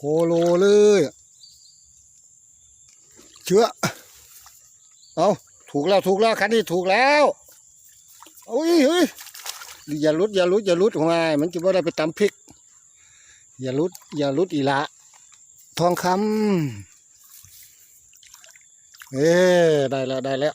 โคโลเลย เชื้อ เอาถูกแล้วถูกแล้วคันนี้ถูกแล้วโอ้ยเฮ้ยอย่าลุดอย่าลุดอย่าลุดของไอ้มันจะว่าได้ไปตำพริก อย่าลุดอย่าลุดอีละ ทองคำเอ้ได้แล้วได้แล้ว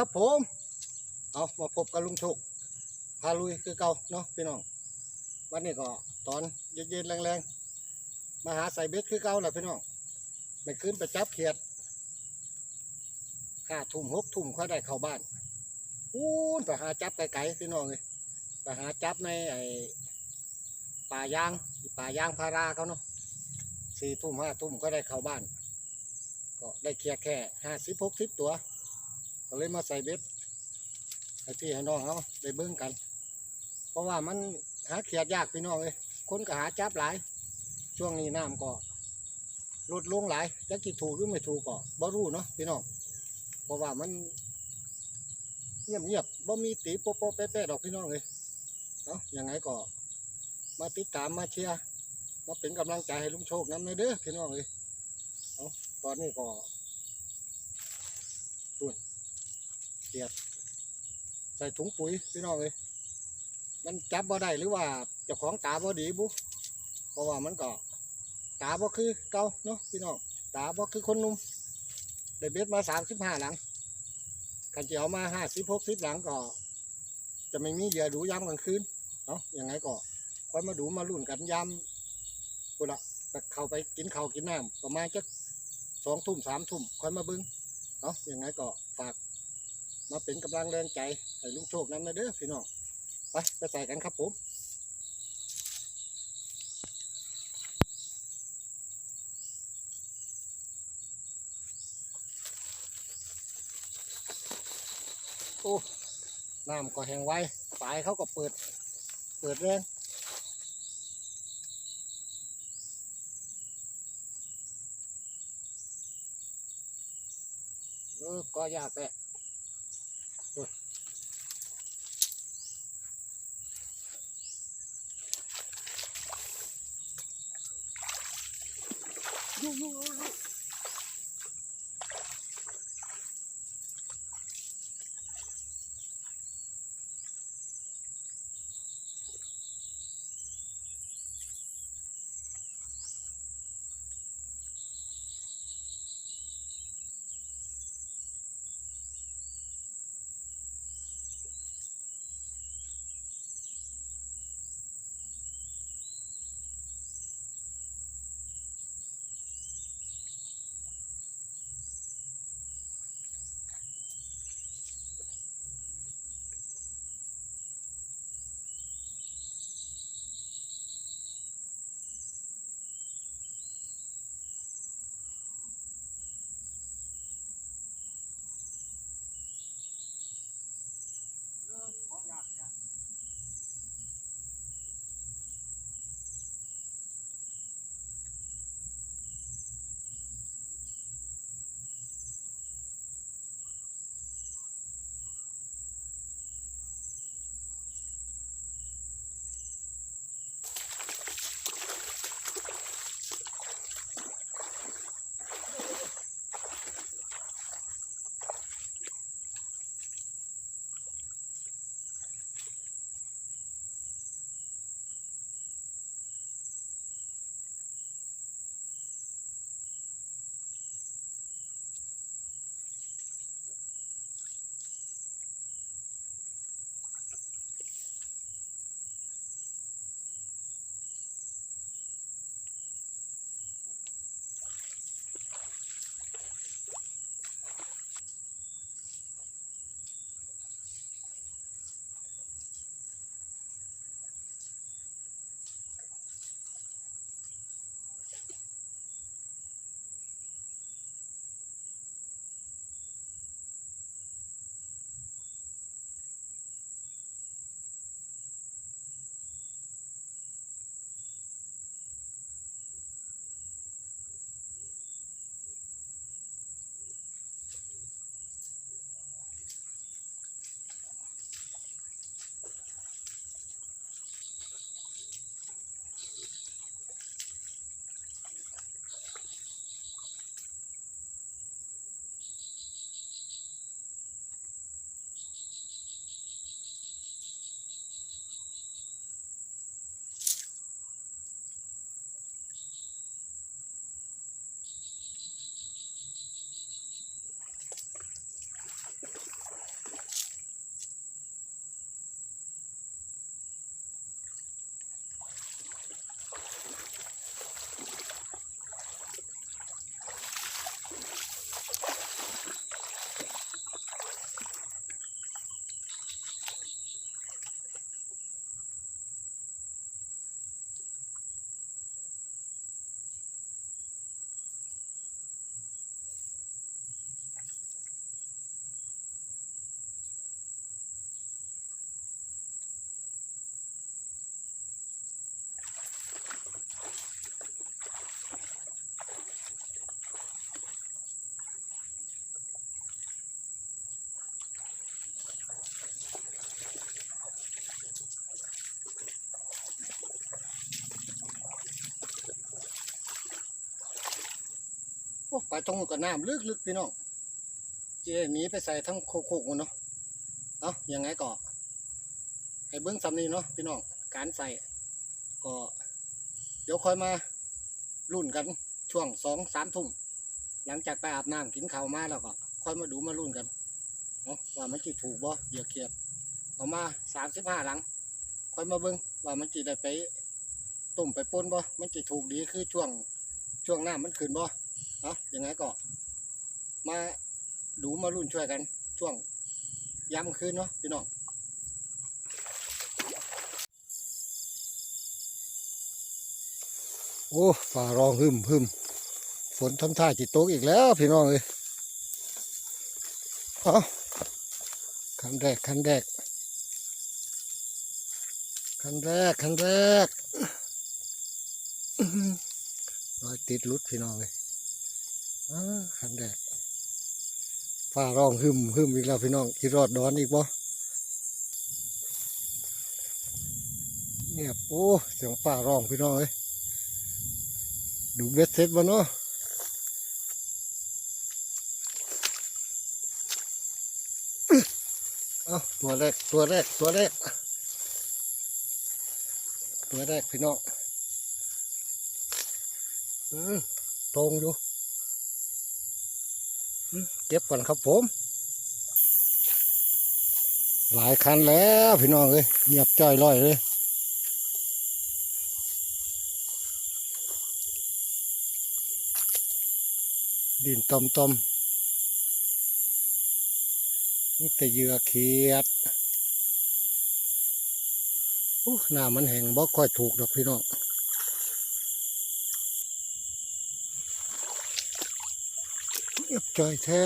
ครับผม เอามาพบกับลุงโชคพาลุยคือเก่าเนาะพี่น้อง วันนี้ก็ตอนเย็นๆแรงๆ มาหาใส่เบ็ดคือเก่าแหละพี่น้องไม่ขึ้นไปจับเขียดห้าทุ่มหกทุ่มค่อยได้เข้าบ้านอู้นไปหาจับไก่ๆพี่น้องเลยไปหาจับในไอ้ป่ายางป่ายางพาราเขาเนาะสี่ทุ่มห้าทุ่มก็ได้เข้าบ้าน ก็ได้เขียดแค่ห้าสิบหกสิบตัว ก็เลยมาใส่เบ็ดให้พี่ให้น้องเขาได้เบิ้งกัน เพราะว่ามันหาเขียดยากพี่น้องเลยคนก็หาจับหลาย ช่วงนี้น้ำก็ลดลงหลายจะกี่ถูกหรือไม่ถูกก็บ่รู้เนาะพี่น้องเพราะว่ามันเงียบเงียบบ่มีตีโป๊ะโป๊ะแป๊ะแป๊ะดอกพี่น้องเลยเนาะยังไงก็ มาติดตามมาเชียร์มาเป็นกำลังใจให้ลุงโชคน้ำเลยเด้อพี่น้องเลยเอาตอนนี้ก็ ใส่ถุงปุ๋ยพี่น้องเลยมันจับบ่ได้หรือว่าเจ้าของตาบ่ดีบุเพราะว่ามันก็ตาบ่คือเก่าเนาะพี่น้องตาบ่คือคนนุ่มได้เบ็ดมาสามสิบห้าหลังกันจะเอามาห้าสิบหกสิบหลังก็ จะไม่มีเหยื่อดูยามกลางคืนเนาะยังไงก็ค่อยมาดูมาลุ่นกันยามกูละก็เข้าไปกินข้าวกินน้ำประมาณจะสองทุ่มสามทุ่มค่อยมาเบึงเนาะยังไงก็ มาเป็นกำลังแรงใจให้ลุงโชคนั้นนะเด้อพี่น้องไปไปใส่กันครับผมโอ้น้ำก็แห้งไวฝายเขาก็เปิด เปิดแรงเออก็ยากแหละ ยุ่งยุ่ง โอ้ปลาตรงนู้นกับน้ำลึกๆพี่น้องเจหนีไปใส่ทั้งโคกๆเนาะเอ้ายังไงก่อให้เบื้องสำนีเนาะพี่น้องการใส่ก็ ดี๋ยวค่อยมารุ่นกันช่วงสองสามทุ่มหลังจากไปอาบน้ำกินข้าวมาแล้วก็ ค่อยมาดูมารุ่นกันเนาะว่ามันจะถูกบ่เหยียเขียดเอามาสามสิบห้าหลัง ค่อยมาเบิ้งว่ามันจะได้ไปต้มไปปนบ่มันจะถูกดีคือช่วงช่วงหน้ามันขึ้นบ่เนาะยังไงก็มาดูมารุ่นช่วยกัน ช่วงยามคืนเนาะพี่น้อง โอ้ฝ่าร้องหึมหึมฝนทำท่าจิตตกอีกแล้วพี่น้องเอ้ยเอาคันแรกคันแรกคันแรกคันแรกรอยติดลุดพี่น้องเลยคันแรกฝ่าร้องหึมหึมอีกแล้วพี่น้องคิดรอดดอนอีกบ่เงียบโอ้เสียงฝ่าร้องพี่น้องเอ้ย ดูเบ็ดเสร็จบ่เนาะเอาตัวแรกตัวแรกตัวแรกตัวแรกพี่น้องอืมตรงอยู่เก็บก่อนครับผม หลายคันแล้วพี่น้องเลยเงียบจ้อยร้อยเลย ดินตอมตอมนี่แต่เหยื่อเขียดโอ้หน้ามันแห้งบ่ค่อยถูกดอกพี่น้องเงียบจอยแท้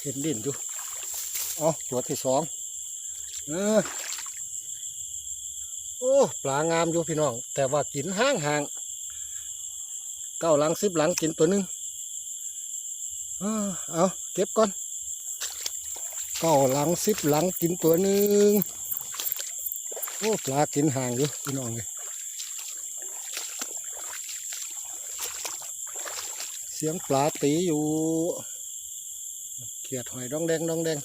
เห็นดินอยู่เอ๋อตัวที่สองเออโอ้ปลางามอยู่พี่น้อง แต่ว่ากินห่างห่างๆเก้าหลังสิบหลังกินตัวหนึง เอาเก็บก่อนก้าหลังสิบหลังกินตัวหนึ่งโอ้ปลากินห่างอยู่พี่น้องเลยเสียงปลาตีอยู่เขียดหอยดองแดงดองแดง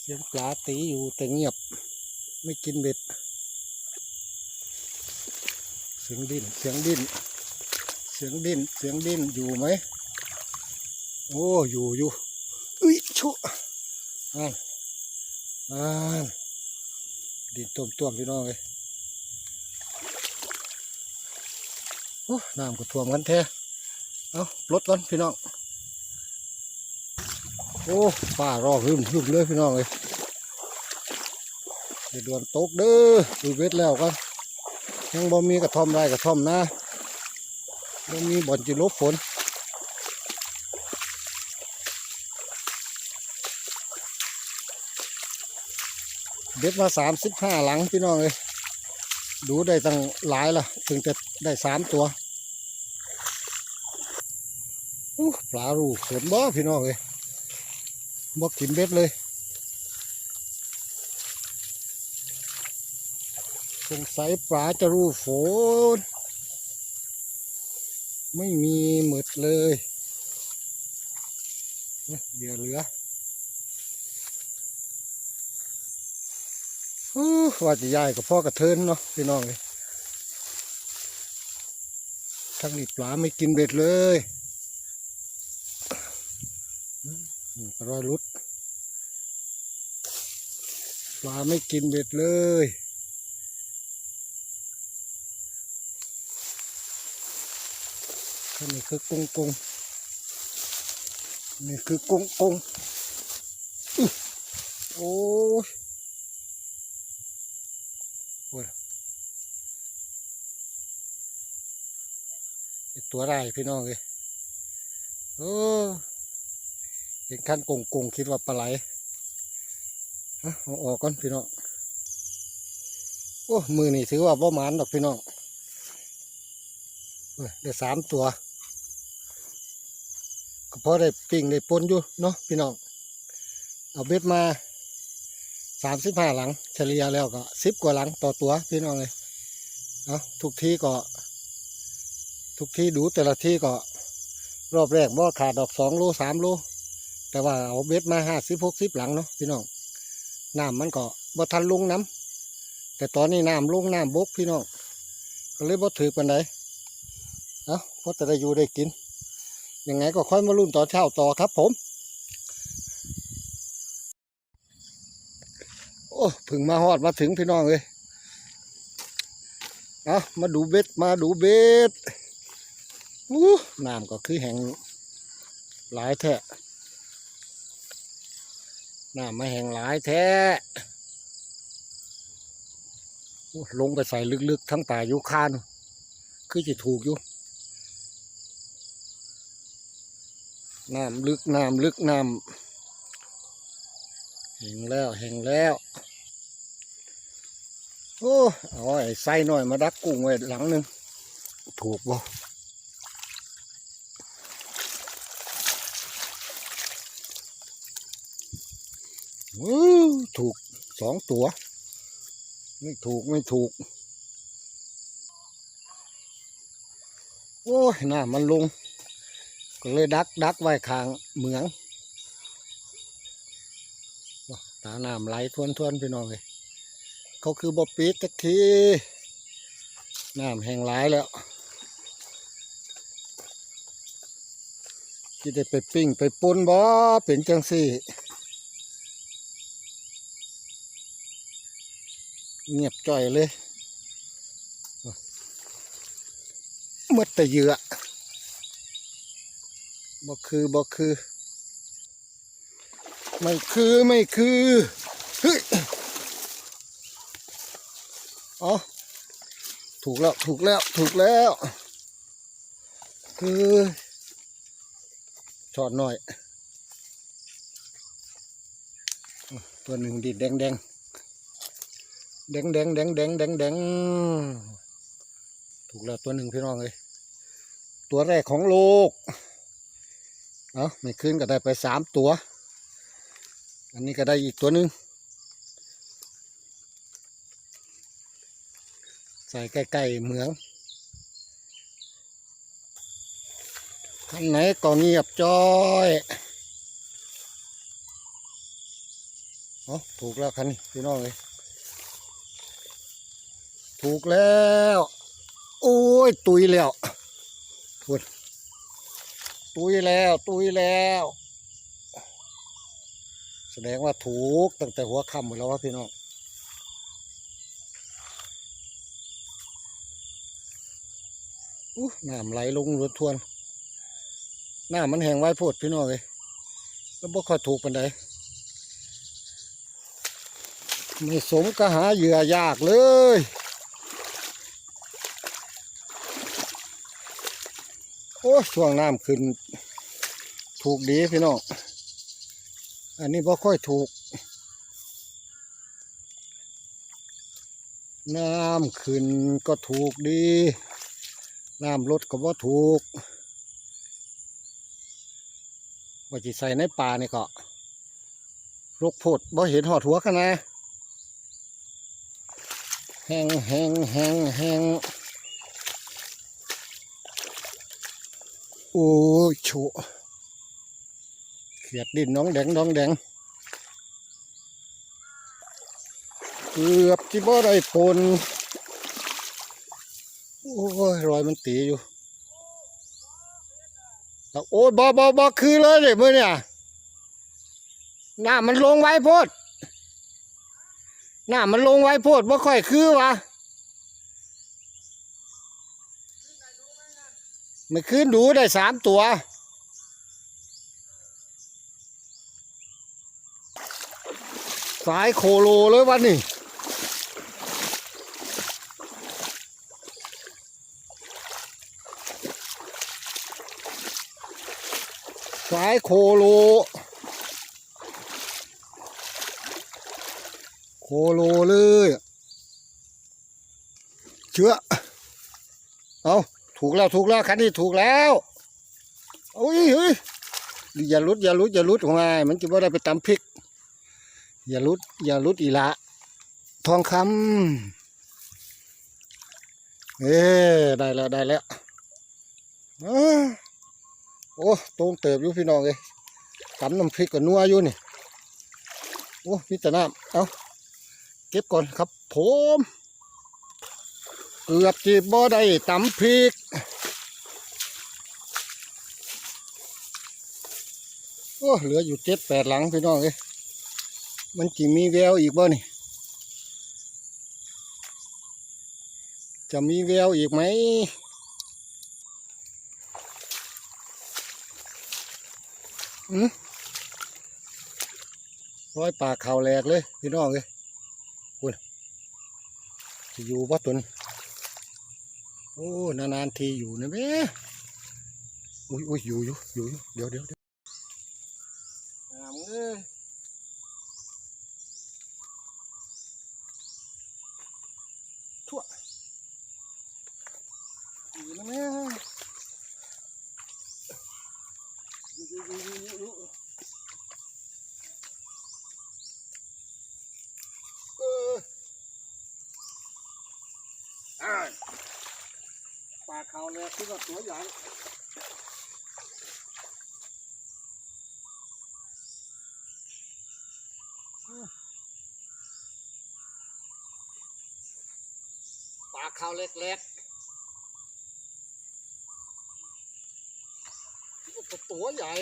เสียงปลาตีอยู่แต่เงียบ ไม่กินเบ็ด เสียงดิ้นเสียงดิ้น สียงดิ้นเสียงดิ้นอยู่ไหมโอ้อยู่อยู่อุ้ยชุอ่านอ่านดินต้มต้มพี่น้องเลยโอ้น้ำก็ท่วมกันแท้เอาลดก่อนพี่น้องโอ้ป่ารอหึมหึมเลยพี่น้องเลยเดี๋ยวดวนตกเด้อดูเวทแล้วกันยังบ่มีกระท่อมได้กระท่อมนะ มันมีบ่อนจิลบฝนเด็ดมาสามสิบห้าหลังพี่น้องเลยดูได้ตั้งหลายละถึงจะได้สามตัวอู้ปลารูเข็มบ่พี่น้องเลยบ่กินเบ็ดเลยสงสัยปลาจะรูฝน ไม่มีหมึดเลยเนี่ยเหยื่อเหลือว่าจะย้ายกับพ่อกระเทินเนาะพี่น้องเลยทั้งนี้ปลาไม่กินเบ็ดเลยกระรอยลุดปลาไม่กินเบ็ดเลย อันนี้คือกุ้งกุ้งนี่คือกุ้งกุ้งโอ้ยโอ้ยตัวไรพี่น้องเลยโอ้เห็นขั้นกุ้งกุ้งคิดว่าปลาไหลฮะอออกก่อนพี่น้องโอ้มือนี่ถือว่าบ่หมานดอกพี่น้องเอ้ยได้สามตัว พอได้ปิ้งได้ปนอยู่เนาะพี่น้องเอาเบ็ดมาสามสิบห้าหลัง เฉลี่ยแล้วก็สิบกว่าหลังต่อตัวพี่น้องเลยเอาทุกที่ก็ทุกที่ดูแต่ละที่ก็รอบแรกบ่ขาดดอกสองโลสามโล แต่ว่าเอาเบ็ดมาห้าสิบหกสิบหลังเนาะพี่น้องน้ำมันก็บ่ทันลงน้ำแต่ตอนนี้น้ำลงน้ำบกพี่น้องก็เลยบ่ถือปันใดเอ้าเพราะจะได้อยู่ได้กิน ยังไงก็ค่อยมารุ่นต่อเช้าต่อครับผม โอ้ถึงมาฮอดมาถึงพี่น้องเลยเอามาดูเบ็ดมาดูเบ็ดอู้น้ำก็คือแห่งหลายแท้น้ำมาแห่งหลายแท้ลงไปใส่ลึกๆ ทั้งป่ายุคาน คือจะถูกอยู่ น้ำลึกน้ำลึกน้ำแห่งแล้วแห่งแล้ว โอ้เอาไอ้ไส้หน่อยมาดักกุ้งไว้หลังหนึ่งถูกบ่ถูกสองตัว ไม่ถูกไม่ถูก โอ้ยน้ามันลง ก็เลยดักดักไว้ข้างเหมืองว้าตาน้ำไหลทวนทวนพี่น้องเลยเขาคือบอปิดตะคีน้ำแห้งหลายแล้วที่ได้ไปปิ้งไปปนบ่เป็นจังสี่ เงียบจ่อยเลยหมดแต่เยื่อ บ่คือบ่คือ ไม่คือไม่คือเฮ้ยอ๋อถูกแล้วถูกแล้วถูกแล้ว คือชอดหน่อย ตัวหนึ่งดิดแดงแดงแดงแดงแดงแดงแดงแดงถูกแล้วตัวหนึ่งพี่น้องเลยตัวแรกของโลก เอาไม่ขึ้นก็ได้ไปสามตัว อันนี้ก็ได้อีกตัวหนึ่งใส่ใกล้ๆเหมืองอันไหนก็เงียบจ้อยอ๋อถูกแล้วคันนี้พี่น้องเลยถูกแล้ว โอ้ย ตุยแล้วพูด ตุยแล้ว ตุยแล้ว แสดงว่าถูกตั้งแต่หัวค่ำหมดแล้ววะพี่น้องอู้น้ำไหลลงรถทวนหน้ำมันแห้งไว้โพดพี่น้องเลยแล้วบ่ค่อยถูกปันใดไม่สมก็หาเหยื่อยากเลย โอ้ ช่วงน้ำขึ้น ถูกดีพี่น้อง อันนี้บ่ค่อยถูก น้ำขึ้นก็ถูกดี น้ำลดก็บ่ถูกว่าจิใส่ในป่านี่ก็ลกพดบ่เห็นหอดหัวกันนะแหงแห้งแห้งแห้ง โอ้ยโฉเขียดดินน้องแดงน้องแดงเกือบที่บ่ได้ผลโอ้ยรอยมันตีอยู่แล้วโอ้ยบอบอบอคือเลยเลยมื่อเนี่ยหน้ามันลงไว้โพดหน้ามันลงไว้โพดว่ค่อยคือวะ ไม่คืนดูได้สามตัว สายโคโลเลยวันนี้สายโคโล โคโลเลย เชื้อ เอา ถูกแล้วถูกแล้วคันนี้ถูกแล้วโอ้ยเฮ้ยอย่าลุดอย่าลุดอย่าลุดของไงมันจะว่าได้ไปตำพริก อย่าลุดอย่าลุดอีละ ทองคำเอ้ได้แล้วได้แล้วอ้โอ้ตรงเติบอยู่พี่น้องเลยตำน้ำพริกกับนัวอยู่นี่โอ้มีแต่น้ำเอาเก็บก่อนครับผม เกือบจีบ่ได้ตำพริกโอ้เหลืออยู่เจ็ดแปดหลังพี่น้องเอ้ยมันจีมีแววอีกบ่นี่ จะมีแววอีกไหมอืมร้อยปากเข่าแหลกเลย พี่น้องเอ้ยคุณจะอยู่บ่ตุน โอ้ นานๆทีอยู่นะแม่อุ้ยอุ้ยอยู่อยู่อยู่อยู่เดี๋ยวเดี๋ยวเดี๋ยวงามเอ้ยทั่วอยู่นะแม่อยู่อยู่อยู่อยู่อยู่เอออ่า ปลาเขาเลยที่ว่าตัวใหญ่ปลาเขาเล็กๆตัวใหญ่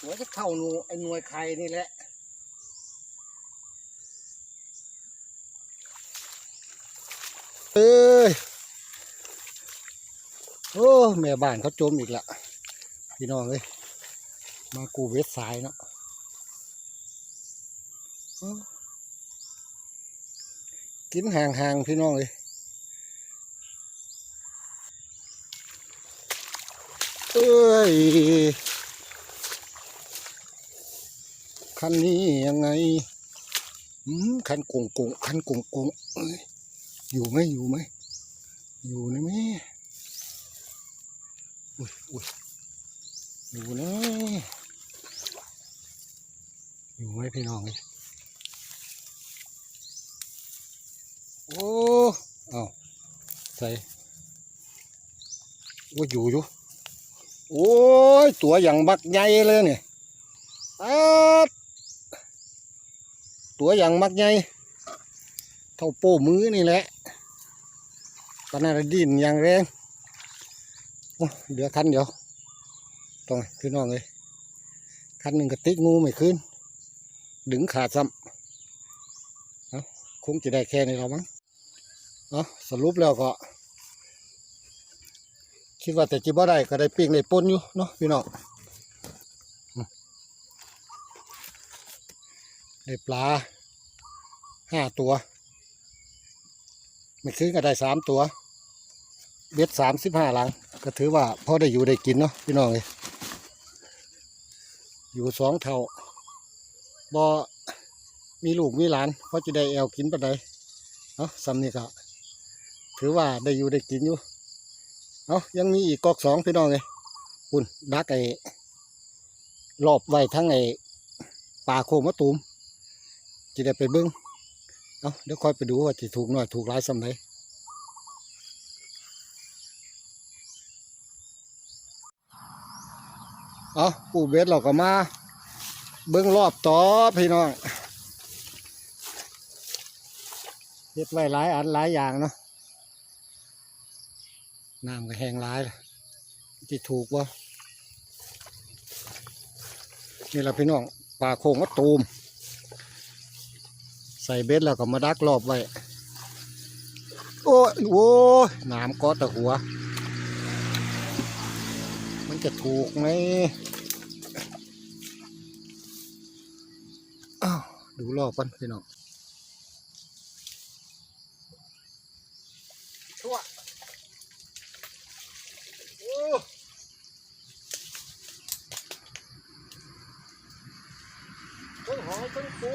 หัวจะเข้าหนูไอ้หน่วยไข่นี่แหละ เอ้ยโอ้แม่บ้านเขาจมอีกละพี่น้องเอ้ยมากูเวทสายเนาะกินห่างๆพี่น้องเลยเอ้ยคันนี้ยังไงอืมคันกุงกุงคันกงกงเอ้ย อยู่ไหมอยู่ไหมอยู่นะแม่อุ้ยอุ้ยอยู่นะอยู่ไหมพี่น้องเลยโอ้เอาใส่โอ้อยู่อยู่โอ้ยตัวอย่างบักใหญ่เลยเนี่ยตัวอย่างมักใหญ่ เท่าโป้มือนี่แหละตอนนั้นดินอย่างแรงโอ้เดี๋ยวคันเดี๋ยวต้องพี่น้องเลยคันหนึ่งกระติกงูไม่ขึ้น ดึงขาดซ้ำเอาคงจะได้แค่นี้เรามั้งเอาสรุปแล้วก็ คิดว่าแต่จิบ่ได้ก็ได้ปิ้งได้ปนอยู่เนาะพี่น้องอืมได้ปลาห้าตัว ไม่ซื้อก็ได้สามตัว เบ็ดสามสิบห้าหลัง ก็ถือว่าพอได้อยู่ได้กินเนาะพี่น้องเลยอยู่สองเท่าบอมีลูกมีหลานเพราะจะได้แอวกินปะไดเนาะซ้ำนี่ก็ถือว่าได้อยู่ได้กินอยู่เอาะยังมีอีกกอกสองพี่น้องเลยคุณดักไอ้รอบไว้ทั้งไอ้ป่าโคมะตูมจะได้ไปเบิ้ง เอาเดี๋ยวคอยไปดูว่าจะถูกหน่อยถูกหลายสำไหนเอาปูเบสเราก็มา เบิ้งรอบต่อพี่น้องเฮ็ดไว้หลายอันหลายอย่างเนาะน้ำก็แห้งร้ายล่ะจะถูกวะนี่แหละพี่น้องปลาโคงก็ตูม ใส่เบ็ดแล้วก็มาดักรอบไว้ โอ้โอ้น้ำก็ตะหัว มันจะถูกไหมอ้าวดูรอบกันพี่น้องชั่ว โอ้ทั้งหอยทั้งปู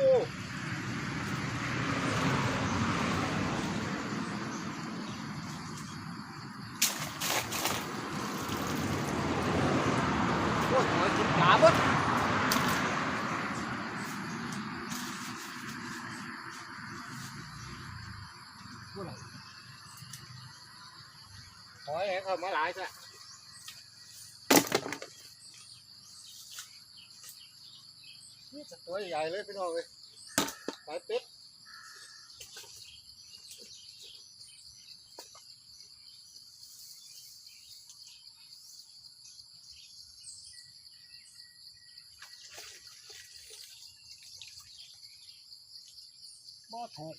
โอ้ยหอยกินปลาเบดโอ้ย เข้ามาหลายซะนี่จะตัวใหญ่เลยพี่น้องเลยสายเป็ดบ่ถูก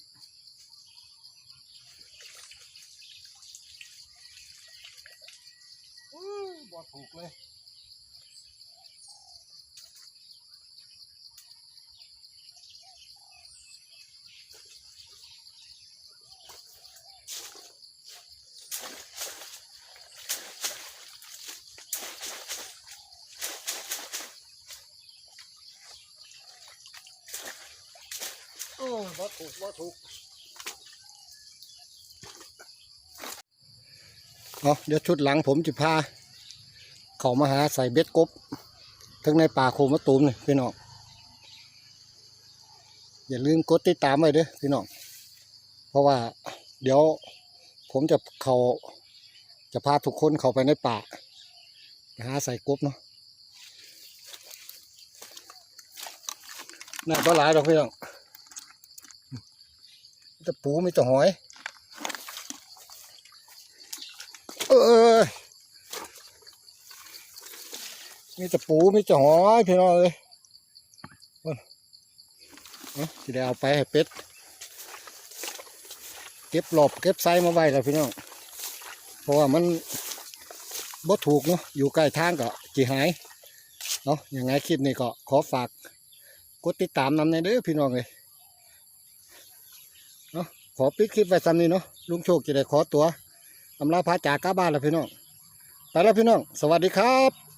อื้อบ่ ถูกเลยโอ้ยบ่ถูกบ่ถูกเอาเดี๋ยวชุดหลังผมจะพา เขามาหาใส่เบ็ดกบทั้งในป่าโคมะตูมนี่พี่น้องอย่าลืมกดติดตามไว้เด้อพี่น้องเพราะว่า เดี๋ยวผมจะเขาจะพาทุกคนเข้าไปในป่าหาใส่กบเนาะน่าปลาหลายดอกพี่น้องมีแต่ปูมีแต่หอย เออ มีแต่ปูมีแต่หอยพี่น้องเลยเอาเอาสิได้เอาไปให้เป็ด เก็บหลบเก็บไซมาไว้แล้วพี่น้อง เพราะว่ามันบ่ถูกเนาะอยู่ใกล้ทางก็จีหายเนาะยังไงคลิปนี้ก็ขอฝากกดติดตามนำในเด้อพี่น้องเลยเนาะขอปิดคลิปไว้ซ้ำนี้เนาะลุงโชคจะได้ขอตัวอำลาพาจากกลับบ้านแล้วพี่น้อง ไปแล้วพี่น้อง สวัสดีครับ